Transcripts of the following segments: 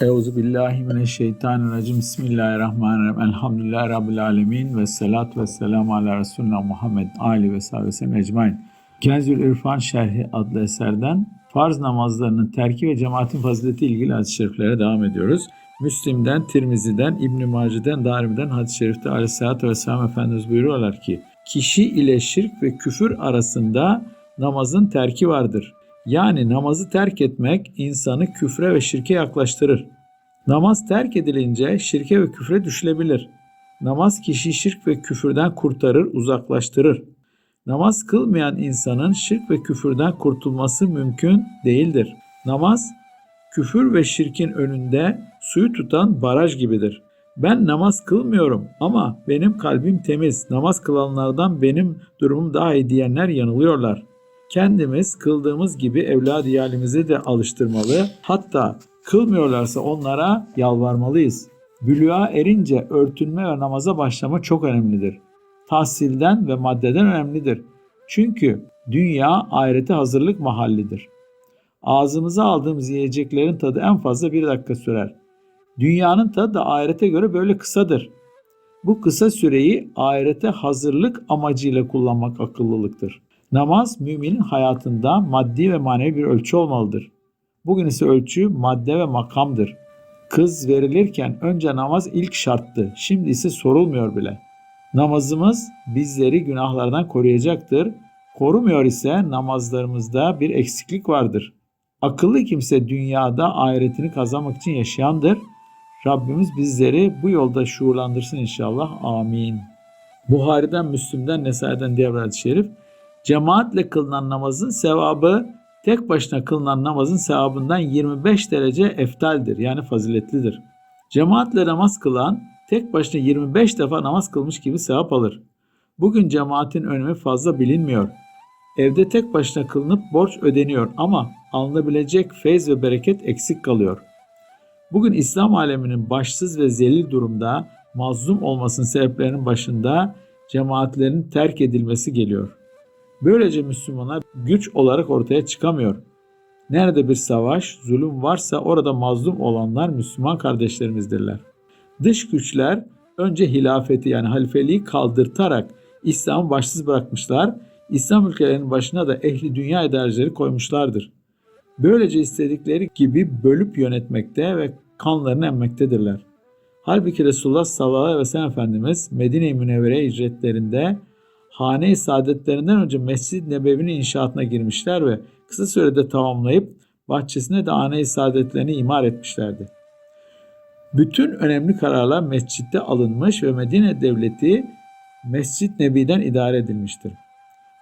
Euzu billahi mineşşeytanirracim. Bismillahirrahmanirrahim. Elhamdülillahi rabbil alamin ve salatu vesselam ala Resulina Muhammed ali ve sahabesi ecmaîn. Kenzül İrfan Şerhi adlı eserden farz namazlarının terki ve cemaatin fazileti ilgili hadis-i şeriflere devam ediyoruz. Müslim'den, Tirmizi'den, İbn-i Mace'den, Darimi'den hadis-i şerifte aleyhissalatü vesselam Efendimiz buyuruyorlar ki kişi ile şirk ve küfür arasında namazın terki vardır. Yani namazı terk etmek insanı küfre ve şirke yaklaştırır. Namaz terk edilince şirke ve küfre düşülebilir. Namaz kişiyi şirk ve küfürden kurtarır, uzaklaştırır. Namaz kılmayan insanın şirk ve küfürden kurtulması mümkün değildir. Namaz, küfür ve şirkin önünde suyu tutan baraj gibidir. Ben namaz kılmıyorum ama benim kalbim temiz. Namaz kılanlardan benim durumum daha iyi diyenler yanılıyorlar. Kendimiz kıldığımız gibi evlad iyalimizi de alıştırmalı. Hatta kılmıyorlarsa onlara yalvarmalıyız. Bülüğa erince örtünme ve namaza başlama çok önemlidir. Tahsilden ve maddeden önemlidir. Çünkü dünya ahirete hazırlık mahallidir. Ağzımıza aldığımız yiyeceklerin tadı en fazla bir dakika sürer. Dünyanın tadı da ahirete göre böyle kısadır. Bu kısa süreyi ahirete hazırlık amacıyla kullanmak akıllılıktır. Namaz müminin hayatında maddi ve manevi bir ölçü olmalıdır. Bugün ise ölçü madde ve makamdır. Kız verilirken önce namaz ilk şarttı. Şimdi ise sorulmuyor bile. Namazımız bizleri günahlardan koruyacaktır. Korumuyor ise namazlarımızda bir eksiklik vardır. Akıllı kimse dünyada ahiretini kazanmak için yaşayandır. Rabbimiz bizleri bu yolda şuurlandırsın inşallah. Amin. Buhari'den, Müslüm'den, Nesai'den diğer şerif. Cemaatle kılınan namazın sevabı tek başına kılınan namazın sevabından 25 derece eftaldir. Yani faziletlidir. Cemaatle namaz kılan tek başına 25 defa namaz kılmış gibi sevap alır. Bugün cemaatin önemi fazla bilinmiyor. Evde tek başına kılınıp borç ödeniyor ama alınabilecek feyz ve bereket eksik kalıyor. Bugün İslam aleminin başsız ve zelil durumda mazlum olmasının sebeplerinin başında cemaatlerin terk edilmesi geliyor. Böylece Müslümanlar güç olarak ortaya çıkamıyor. Nerede bir savaş, zulüm varsa orada mazlum olanlar Müslüman kardeşlerimizdirler. Dış güçler önce hilafeti yani halifeliği kaldırtarak İslam'ı başsız bırakmışlar. İslam ülkelerinin başına da ehli dünya idarecileri koymuşlardır. Böylece istedikleri gibi bölüp yönetmekte ve kanlarını emmektedirler. Halbuki Resulullah sallallahu aleyhi ve sellem Efendimiz Medine-i Münevvere hicretlerinde hane-i saadetlerinden önce Mescid-i Nebevi'nin inşaatına girmişler ve kısa sürede tamamlayıp bahçesine de hane-i saadetlerini imar etmişlerdi. Bütün önemli kararlar mescitte alınmış ve Medine devleti Mescid Nebi'den idare edilmiştir.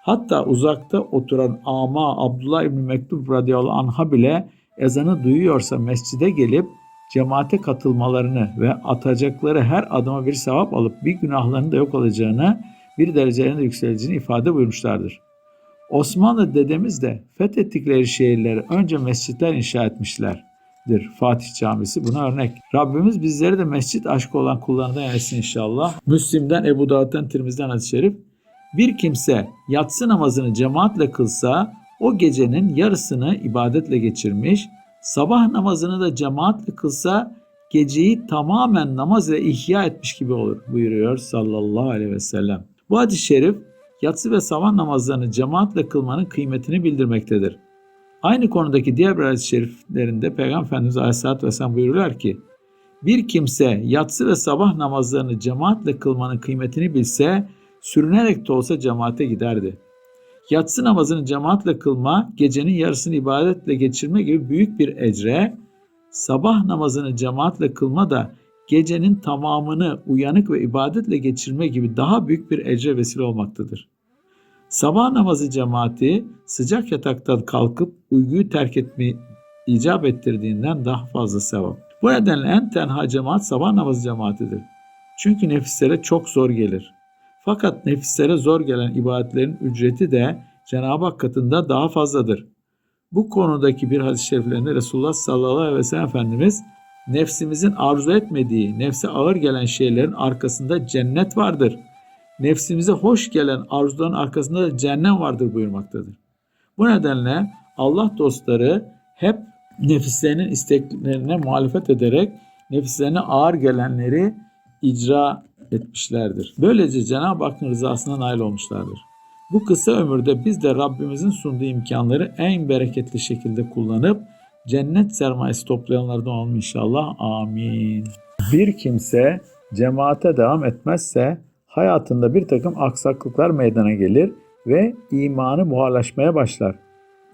Hatta uzakta oturan ama Abdullah İbni Mektub radıyallahu anh'a bile ezanı duyuyorsa mescide gelip cemaate katılmalarını ve atacakları her adıma bir sevap alıp bir günahlarını da yok olacağını, bir derecelerine de yükseleceğini ifade buyurmuşlardır. Osmanlı dedemiz de fethettikleri şehirleri önce mescitler inşa etmişlerdir. Fatih Camisi buna örnek. Rabbimiz bizleri de mescit aşkı olan kullarından eylesin inşallah. Müslim'den, Ebu Davud'dan, Tirmiz'den hadis-i şerif. Bir kimse yatsı namazını cemaatle kılsa o gecenin yarısını ibadetle geçirmiş, sabah namazını da cemaatle kılsa geceyi tamamen namaz ile ihya etmiş gibi olur buyuruyor sallallahu aleyhi ve sellem. Bu hadis-i şerif yatsı ve sabah namazlarını cemaatle kılmanın kıymetini bildirmektedir. Aynı konudaki diğer bir hadis-i şeriflerinde Peygamber Efendimiz Aleyhisselatü Vesselam buyururlar ki, bir kimse yatsı ve sabah namazlarını cemaatle kılmanın kıymetini bilse, sürünerek de olsa cemaate giderdi. Yatsı namazını cemaatle kılma, gecenin yarısını ibadetle geçirme gibi büyük bir ecre, sabah namazını cemaatle kılma da gecenin tamamını uyanık ve ibadetle geçirme gibi daha büyük bir ecre vesile olmaktadır. Sabah namazı cemaati sıcak yataktan kalkıp uykuyu terk etmeyi icap ettirdiğinden daha fazla sevap. Bu nedenle en tenha cemaat sabah namazı cemaatidir. Çünkü nefislere çok zor gelir. Fakat nefislere zor gelen ibadetlerin ücreti de Cenab-ı Hak katında daha fazladır. Bu konudaki bir hadis-i şeriflerinde Resulullah sallallahu aleyhi ve sellem Efendimiz nefsimizin arzu etmediği, nefse ağır gelen şeylerin arkasında cennet vardır. Nefsimize hoş gelen arzuların arkasında da cehennem vardır buyurmaktadır. Bu nedenle Allah dostları hep nefislerinin isteklerine muhalefet ederek nefislerine ağır gelenleri icra etmişlerdir. Böylece Cenab-ı Hakk'ın rızasına nail olmuşlardır. Bu kısa ömürde biz de Rabbimizin sunduğu imkanları en bereketli şekilde kullanıp cennet sermayesi toplayanlardan olalım inşallah. Amin. Bir kimse cemaate devam etmezse hayatında bir takım aksaklıklar meydana gelir ve imanı buharlaşmaya başlar.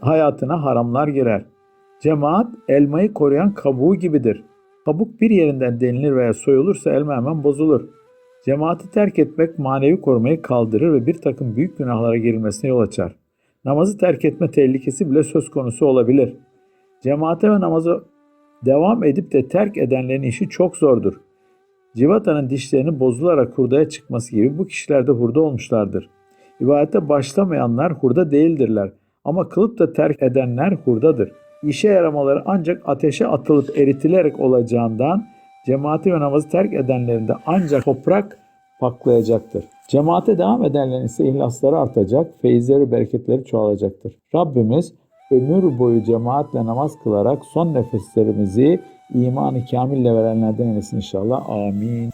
Hayatına haramlar girer. Cemaat elmayı koruyan kabuğu gibidir. Kabuk bir yerinden denilir veya soyulursa elma hemen bozulur. Cemaati terk etmek manevi korumayı kaldırır ve bir takım büyük günahlara girilmesine yol açar. Namazı terk etme tehlikesi bile söz konusu olabilir. Cemaate ve namaza devam edip de terk edenlerin işi çok zordur. Civata'nın dişlerinin bozularak hurdaya çıkması gibi bu kişiler de hurda olmuşlardır. İbadete başlamayanlar hurda değildirler ama kılıp da terk edenler hurdadır. İşe yaramaları ancak ateşe atılıp eritilerek olacağından cemaati ve namazı terk edenlerin de ancak toprak paklayacaktır. Cemaate devam edenlerin ise ihlasları artacak, feyizleri, bereketleri çoğalacaktır. Rabbimiz ömür boyu cemaatle namaz kılarak son nefeslerimizi imanı kamille verenlerden eylesin inşallah. Amin.